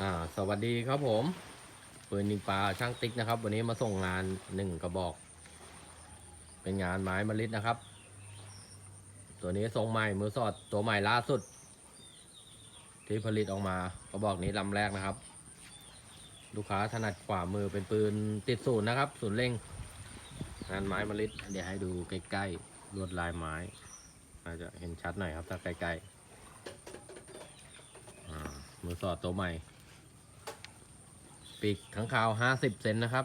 อ่าสวัสดีครับผมปืนยิงปลาช่างติ๊กนะครับ วันนี้มาส่งงานหนึ่งกระบอก เป็นงานไม้มะลิดนะครับ ตัวนี้ทรงใหม่มือสอดตัวใหม่ล่าสุด ที่ผลิตออกมากระบอกนี้ลำแรกนะครับ ลูกค้าถนัดขวามือเป็นปืนติดศูนย์นะครับ ศูนย์เร่ง งานไม้มะลิดเดี๋ยวให้ดูใกล้ๆลวดลายไม้อาจจะเห็นชัดหน่อยครับถ้าใกล้ๆมือสอดตัวใหม่ ปีกข้งคาวห้าสิบเซนนะครับ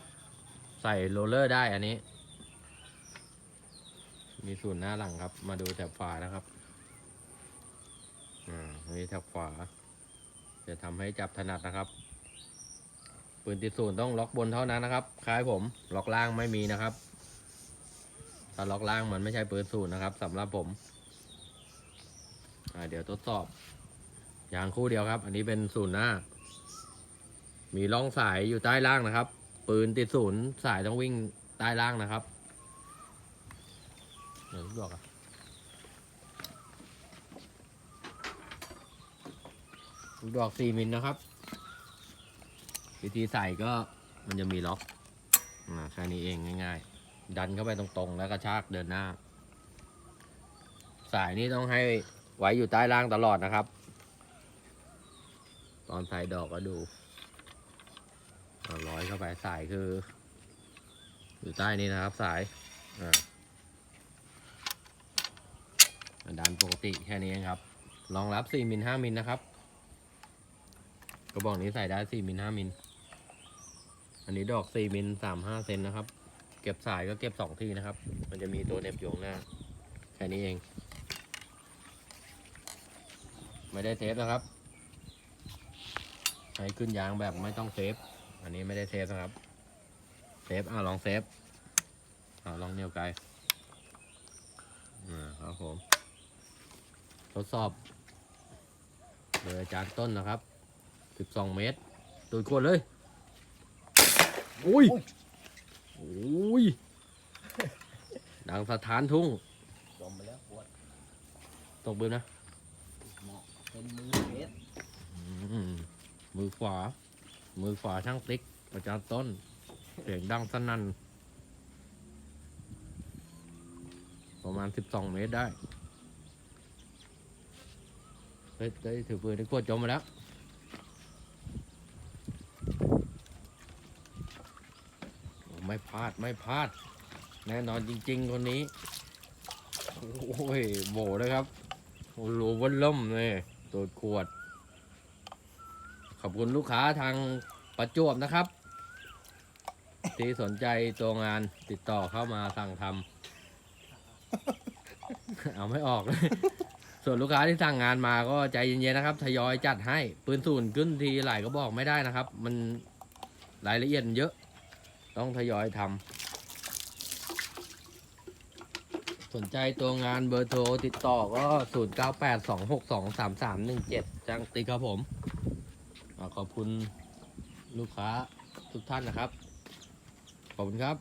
ใส่โรลเลอร์ได้อันนี้ มีส่วนหน้าหลังครับ มาดูแถบฝานะครับอ่าอันนี้แถบฝาจะทำให้จับถนัดนะครับ ปืนติดศูนย์ต้องล็อกบนเท่านั้นนะครับ คล้ายผม ล็อกล่างไม่มีนะครับ ถ้าล็อกล่างมันไม่ใช่ปืนศูนย์นะครับสำหรับผมอ่าเดี๋ยวทดสอบ อยางคู่เดียวครับ อันนี้เป็นศูนย์หน้า มีร่องสายอยู่ใต้ล่างนะครับ ปืนติดศูนย์สายต้องวิ่งใต้ล่างนะครับเดี๋ยวลูดอกอะลูกดอกสี่มิลนะครับ วิธีใส่ก็มันจะมีล็อกอ่าแค่นี้เองง่าย ๆ ดันเข้าไปตรงๆ แล้วก็ชากเดินหน้า สายนี้ต้องให้ไว้อยู่ใต้ล่างตลอดนะครับ ตอนใส่ดอกก็ดู ร้อยเข้าไปสายคือ อยู่ใต้นี้นะครับสายอ่าดันปกติแค่นี้เองครับรองรับ4มิล5มิลนะครับ กระบอกนี้ใส่ได้4มิล5มิลอันนี้ดอก4มิล35เซนนะครับ เก็บสายก็เก็บ2ที่นะครับ มันจะมีตัวเน็บโยงหน้า แค่นี้เอง ไม่ได้เทปนะครับ ใช้ขึ้นยางแบบไม่ต้องเซฟ อันนี้ไม่ได้เซฟนะครับ เซฟอ่าลองเซฟอ่าลองเหนียวไกลอ่าครับผม ทดสอบโดยอาจารย์ต้นนะครับ12เมตรตูดขวดเลยอุ้ยอุ้ยดังสถานทุ่งจมไปแล้วปวดตกบืนนะเหมาะเป็นมือเพชรอืมมือขวา มือขวาช่างติ๊กอาจารย์ต้น เสียงดังสนั่น ประมาณสิบสองเมตรได้ เฮ้ยได้ถือปืนได้กดจมมาแล้ว ไม่พลาดไม่พลาด แน่นอนจริง ๆ คนนี้ โอ้ยโบเลยครับโอ้โหวันล่มเลยตัวขวด ขอบคุณลูกค้าทางประจวบนะครับ ที่สนใจตัวงานติดต่อเข้ามาสั่งทำ เอาไม่ออกเลย ส่วนลูกค้าที่สั่งงานมาก็ใจเย็นๆนะครับ ทยอยจัดให้ปืนศูนขึ้นทีหลายก็บอกไม่ได้นะครับ มันรายละเอียดมันเยอะ ต้องทยอยทำสนใจตัวงานเบอร์โทรติดต่อก็ 0 9 8 2 6 2 3 3 1 7จังติกครับผม ขอบคุณลูกค้าทุกท่านนะครับ ขอบคุณครับ